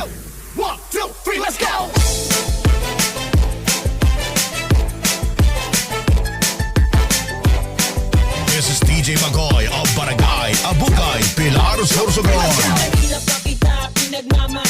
two, one, two, three, let's go. This is DJ Magoy of Barangay, Abukay, Pilar Sorsogon. Pinagmamalaki